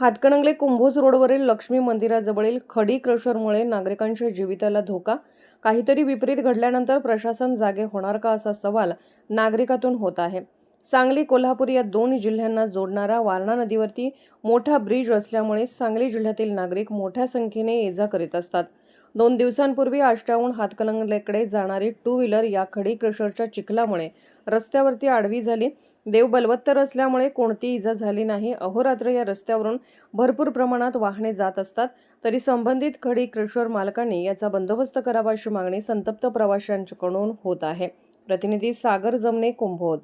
हातकणंगले कुंभोज रोडवरील लक्ष्मी मंदिराजवळील खडी क्रशरमुळे नागरिकांच्या जीविताला धोका? काहीतरी विपरीत घडल्यानंतर प्रशासन जागे होणार का असा सवाल नागरिकातून होत आहे. सांगली कोल्हापूर या दोन जिल्ह्यांना जोडणारा वारणा नदीवरती मोठा ब्रिज असल्यामुळे सांगली जिल्ह्यातील नागरिक मोठ्या संख्येने ये जा करीत असतात. दोन दिवसांपूर्वी आष्टाहून हातकलंगलेकडे जाणारी टू व्हीलर या खडी क्रशरच्या चिखलामुळे रस्त्यावरती आडवी झाली. देव बलवत्तर असल्यामुळे कोणती इजा झाली नाही. अहोरात्र या रस्त्यावरून भरपूर प्रमाणात वाहने जात असतात. तरी संबंधित खडी क्रशर मालकांनी याचा बंदोबस्त करावा अशी मागणी संतप्त प्रवाशांकडून होत आहे. प्रतिनिधी सागर जमने कुंभोज.